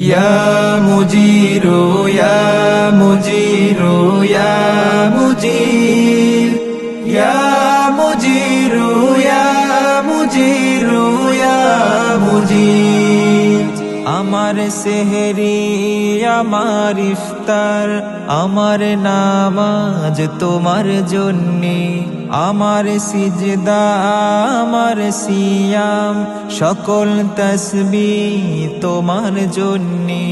يا مجير يا مجير يا مجير يا مجير يا مجير يا مجير আমার সেহেরি, আমার ইফতার, আমার নামাজ তোমার জন্যে। আমার সিজদা, আমার সিয়াম, সকল তসবি তোমার জন্যে।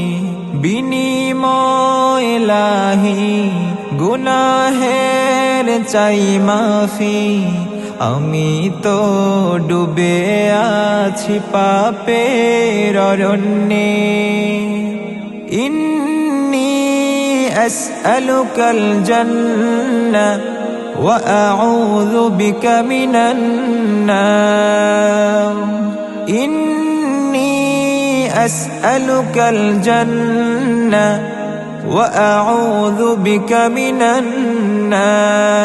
বিনিময় লাহি, গুনাহের চাই মাফি আমি তো ডুবে আছি পাপের অরণ্যে ইন্নি আসআলুকাল জান্নাহ وأعوذ بك من النار إني أسألك الجنة وأعوذ بك من النار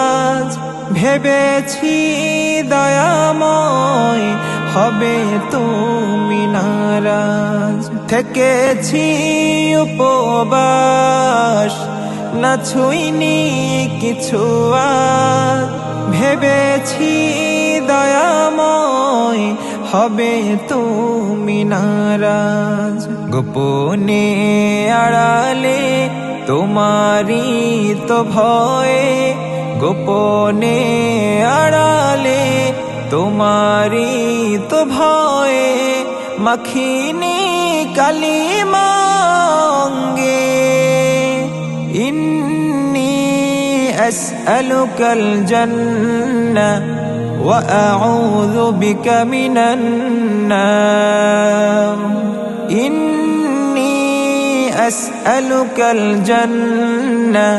ভেবেছি দয়াময় হবে তুমি নারাজ। থেকেছি উপবাস, না ছুইনি কিছু ভেবেছি দয়াময় হবে তুমি নারাজ। গোপনে আড়ালে তোমারি তো ভয়ে গোপনে আড়ালে তোমারি তো ভয়ে মাখিনি কালি মাঙ্গে ইন্নি আসআলুকাল জান্নাহ ওয়া আউযু বিকা মিনান নার। ইন্নি আসআলুকাল জান্নাহ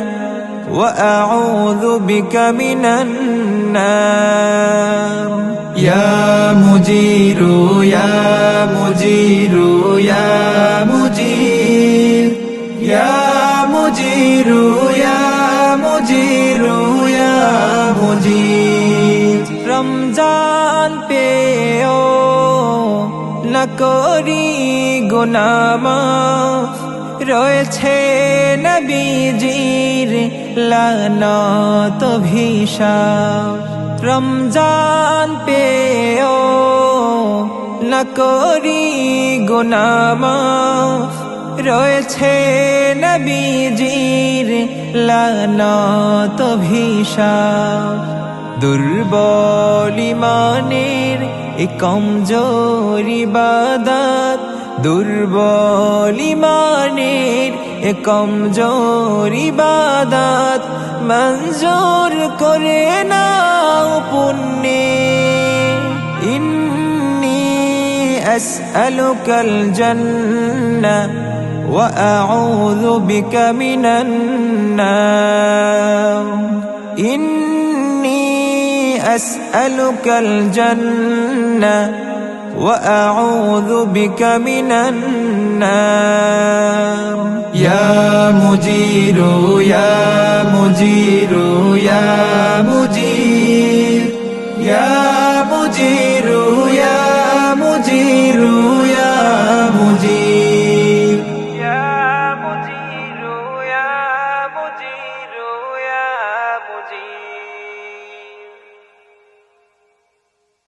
وأعوذ بك من النار يا مجير يا مجير يا مجير يا مجير يا مجير يا مجير রমজান পেও না করি গুনামা রয়েছে নবীজির লানত ভিসা রমজান পেও না করি গুনামা রয়েছে নবীজির লানত ভিসা দুর্বল ইমানের এ কমজোরি বাদাত দুর্বল ইমানের এ কমজোরি বাদাত মঞ্জুর করে না পুণ্যে ইন্নি আসআলুকাল জান্নাহ وأعوذ بك من النار إني أسألك الجنة وأعوذ بك من النار. يا مجير يا مجير يا مجير. يا مجير يا مجير يا